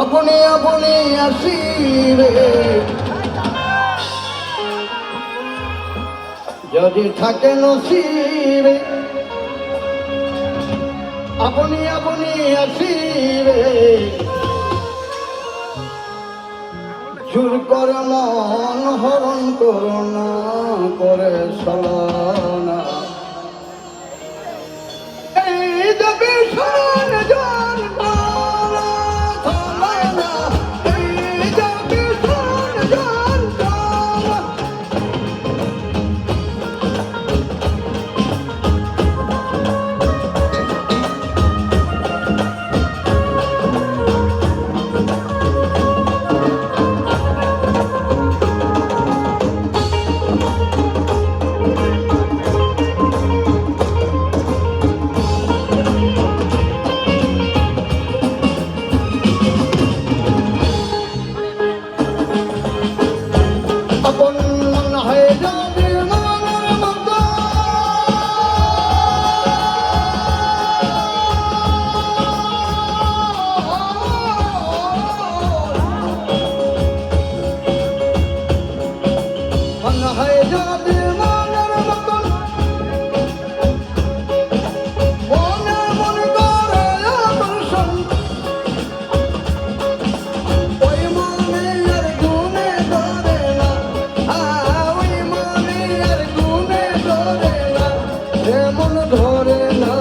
আপনি আপনি আসি রে। যদি থাকে নসিবে, আপনি আপনি আসিবে সুর করে মন হরণ করুণা করে সলানা এই যেমন ধরে না।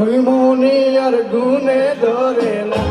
ওই মনে আর গুনে ধরে না।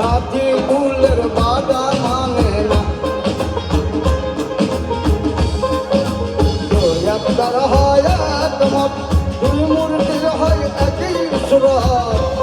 রাজি ফুলের